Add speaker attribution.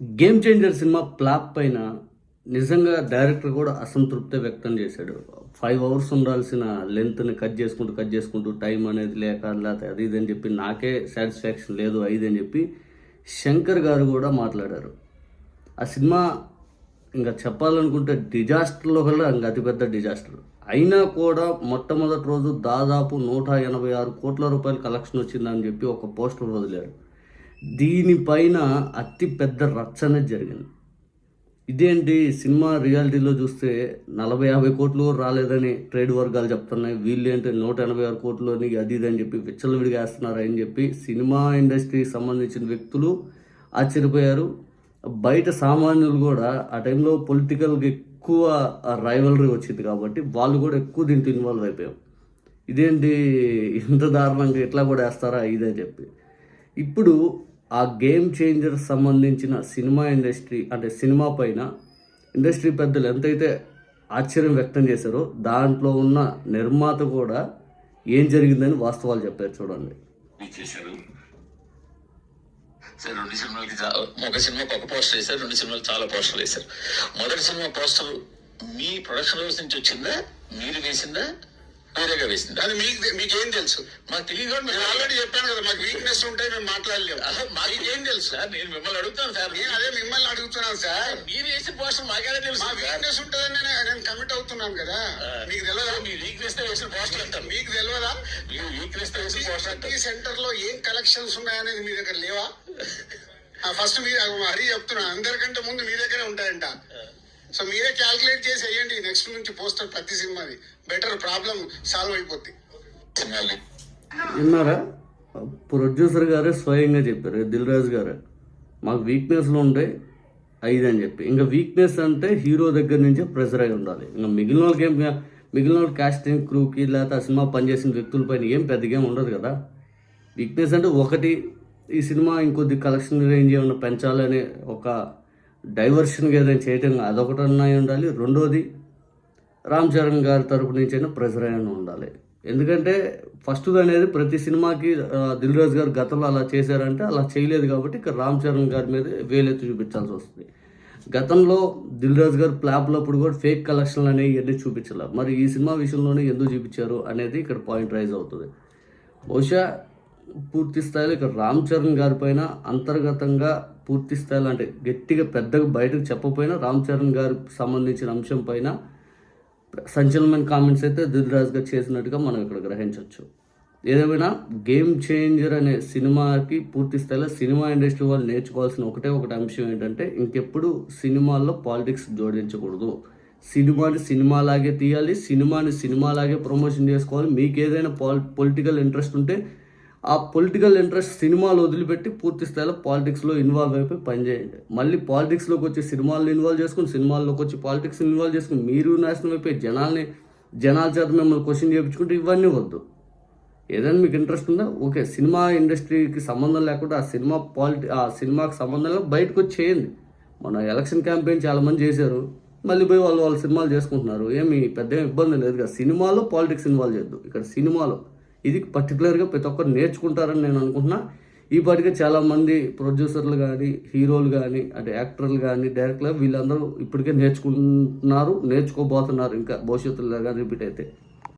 Speaker 1: Game changer cinema flop పైన నిజంగా director కూడా అసంతృప్తి వ్యక్తం చేశాడు. ఫైవ్ అవర్స్ ఉండాల్సిన లెంత్ని కట్ చేసుకుంటూ కట్ చేసుకుంటూ టైం అనేది లేక లేకపోతే అది ఇది అని చెప్పి నాకే సాటిస్ఫాక్షన్ లేదు అది అని చెప్పి శంకర్ గారు కూడా మాట్లాడారు. ఆ సినిమా ఇంకా చెప్పాలనుకుంటే డిజాస్టర్లో కల్లా ఇంకా అతిపెద్ద డిజాస్టర్ అయినా కూడా మొట్టమొదటి రోజు దాదాపు నూట ఎనభై ఆరు కోట్ల రూపాయల కలెక్షన్ వచ్చిందని చెప్పి ఒక పోస్టర్ వదిలాడు దీనిపైన అతి పెద్ద రచ్చన జరిగింది. ఇదేంటి? సినిమా రియాలిటీలో చూస్తే నలభై యాభై కోట్లు రాలేదని ట్రేడ్ వర్గాలు చెప్తున్నాయి. వీళ్ళు ఏంటి నూట ఎనభై ఆరు కోట్లని అది ఇది అని చెప్పి విచ్చలవిడిగా వేస్తున్నారు అని చెప్పి సినిమా ఇండస్ట్రీకి సంబంధించిన వ్యక్తులు ఆశ్చర్యపోయారు. బయట సామాన్యులు కూడా ఆ టైంలో పొలిటికల్కి ఎక్కువ రైవలరీ వచ్చింది కాబట్టి వాళ్ళు కూడా ఎక్కువ దీంట్లో ఇన్వాల్వ్ అయిపోయాం ఇదేంటి? ఇంత దారుణంగా ఇట్లా కూడా వేస్తారా? ఇదే చెప్పి. ఇప్పుడు ఆ గేమ్ చేంజర్ సంబంధించిన సినిమా ఇండస్ట్రీ అంటే సినిమా పైన ఇండస్ట్రీ పెద్దలు ఎంతైతే ఆశ్చర్యం వ్యక్తం చేశారో దాంట్లో ఉన్న నిర్మాత కూడా ఏం జరిగిందని వాస్తవాలు చెప్పారు చూడండి.
Speaker 2: సరే రెండు సినిమాలకి ఒక సినిమా ఒక పోస్టర్ వేశారు రెండు సినిమాలు చాలా పోస్టర్లు వేశారు. మొదటి సినిమా పోస్టర్ మీ ప్రొడక్షన్ హౌస్ నుంచి వచ్చిందా? మీరు వేసిందా? వేరేగా వేసిందా
Speaker 3: అది మీకు మీకేం తెలుసు?
Speaker 2: మాకు తెలియదు
Speaker 3: నేను ఆల్రెడీ చెప్పాను కదా మాకు వీక్నెస్ ఉంటే మేము మాట్లాడలేము.
Speaker 2: మాకు ఏం తెలుసు? సార్ నేను మిమ్మల్ని అడుగుతాను సార్.
Speaker 3: నేను అదే మిమ్మల్ని అడుగుతున్నాను సార్.
Speaker 2: మీరు వేసిన పోస్టర్ మాకేలా తెలుసు
Speaker 3: మా? వీక్నెస్ ఉంటుందని నేను కమిట్ అవుతున్నాను కదా. మీకు తెలియదా
Speaker 2: మీ వీక్నెస్తో వేసిన పోస్టర్ అంటారు
Speaker 3: మీకు తెలియదా
Speaker 2: మీరు వీక్నెస్తో వేసిన పోస్టర్ అంటారు
Speaker 3: సెంటర్లో ఏం కలెక్షన్స్ ఉన్నాయనేది మీ దగ్గర లేవా? ఫస్ట్ మీరు హరి చెప్తున్నా అందరికంటే ముందు మీ దగ్గరే ఉంటాయంట. సో మీరే క్యాల్కులేట్ చేసి వేయండి. నెక్స్ట్ నుంచి పోస్టర్ ప్రతి సినిమాది బెటర్ ప్రాబ్లం సాల్వ్ అయిపోద్ది.
Speaker 2: సినిమాలు.
Speaker 1: విన్నారా? ప్రొడ్యూసర్ గారే స్వయంగా చెప్పారు. దిల్ రాజు గారు మాకు వీక్నెస్లు ఉంటాయి ఐదు అని చెప్పి. ఇంకా వీక్నెస్ అంటే హీరో దగ్గర నుంచే ప్రెషర్ అయి ఉండాలి. ఇంకా మిగిలిన వాళ్ళకి ఏం మిగిలిన వాళ్ళ కాస్టింగ్ క్రూకి లేకపోతే ఆ సినిమా పనిచేసిన వ్యక్తులపైన ఏం పెద్దగా ఏం ఉండదు కదా. వీక్నెస్ అంటే ఒకటి ఈ సినిమా ఇంకొద్ది కలెక్షన్ రేంజ్ ఏమైనా పెంచాలని ఒక డైవర్షన్గా ఏదైనా చేయటం అదొకటి అన్నాయి ఉండాలి. రెండోది రామ్ చరణ్ గారి తరపు నుంచి అయినా ప్రెజర్ అయినా ఉండాలి. ఎందుకంటే ఫస్ట్ అనేది ప్రతి సినిమాకి దిల్ రాజు గారు గతంలో అలా చేశారంటే అలా చేయలేదు కాబట్టి ఇక్కడ రామ్ చరణ్ గారి మీద వేలెత్తి చూపించాల్సి వస్తుంది. గతంలో దిల్ రాజు గారు ప్లాప్లప్పుడు కూడా ఫేక్ కలెక్షన్లు అనేవి ఇవన్నీ చూపించాలి. మరి ఈ సినిమా విషయంలోనే ఎందుకు చూపించారు అనేది ఇక్కడ పాయింట్ రైజ్ అవుతుంది. బహుశా పూర్తి స్థాయిలో ఇక్కడ రామ్ చరణ్ గారి పైన అంతర్గతంగా పూర్తి స్థాయిలో అంటే గట్టిగా పెద్దగా బయటకు చెప్పపోయినా రామ్ చరణ్ గారికి సంబంధించిన అంశం పైన సంచలనమైన కామెంట్స్ అయితే దిల్రాజ్ గారు చేసినట్టుగా మనం ఇక్కడ గ్రహించవచ్చు. ఏదేమైనా గేమ్ చేంజర్ అనే సినిమాకి పూర్తి స్థాయిలో సినిమా ఇండస్ట్రీ వాళ్ళు నేర్చుకోవాల్సిన ఒకటే ఒకటి అంశం ఏంటంటే ఇంకెప్పుడు సినిమాల్లో పాలిటిక్స్ జోడించకూడదు. సినిమాని సినిమాలాగే తీయాలి సినిమాని సినిమాలాగే ప్రమోషన్ చేసుకోవాలి. మీకు ఏదైనా పాల్ పొలిటికల్ ఇంట్రెస్ట్ ఉంటే ఆ పొలిటికల్ ఇంట్రెస్ట్ సినిమాలు వదిలిపెట్టి పూర్తి స్థాయిలో పాలిటిక్స్లో ఇన్వాల్వ్ అయిపోయి పనిచేయండి. మళ్ళీ పాలిటిక్స్లోకి వచ్చి సినిమాలను ఇన్వాల్వ్ చేసుకుని సినిమాల్లోకి వచ్చి పాలిటిక్స్ ఇన్వాల్వ్ చేసుకుని మీరు నాశనం అయిపోయి జనాల్ని జనాల చేత మిమ్మల్ని క్వశ్చన్ చేయించుకుంటే ఇవన్నీ వద్దు. ఏదైనా మీకు ఇంట్రెస్ట్ ఉందా? ఓకే సినిమా ఇండస్ట్రీకి సంబంధం లేకుండా ఆ సినిమా పాలిటి ఆ సినిమాకి సంబంధం లేకుండా బయటకు వచ్చి చేయండి. మన ఎలక్షన్ క్యాంపెయిన్ చాలామంది చేశారు. మళ్ళీ పోయి వాళ్ళు వాళ్ళ సినిమాలు చేసుకుంటున్నారు. ఏమి పెద్ద ఇబ్బంది లేదు కదా. సినిమాలో పాలిటిక్స్ ఇన్వాల్వ్ చేయొద్దు. ఇక్కడ సినిమాలో ఇది పర్టికులర్గా ప్రతి ఒక్కరు నేర్చుకుంటారని నేను అనుకుంటున్నా. ఈ చాలామంది ప్రొడ్యూసర్లు కానీ హీరోలు కానీ అంటే యాక్టర్లు కానీ డైరెక్టర్లు వీళ్ళందరూ ఇప్పటికే నేర్చుకుంటున్నారు నేర్చుకోబోతున్నారు ఇంకా భవిష్యత్తులో కానీ రిపీట్ అయితే.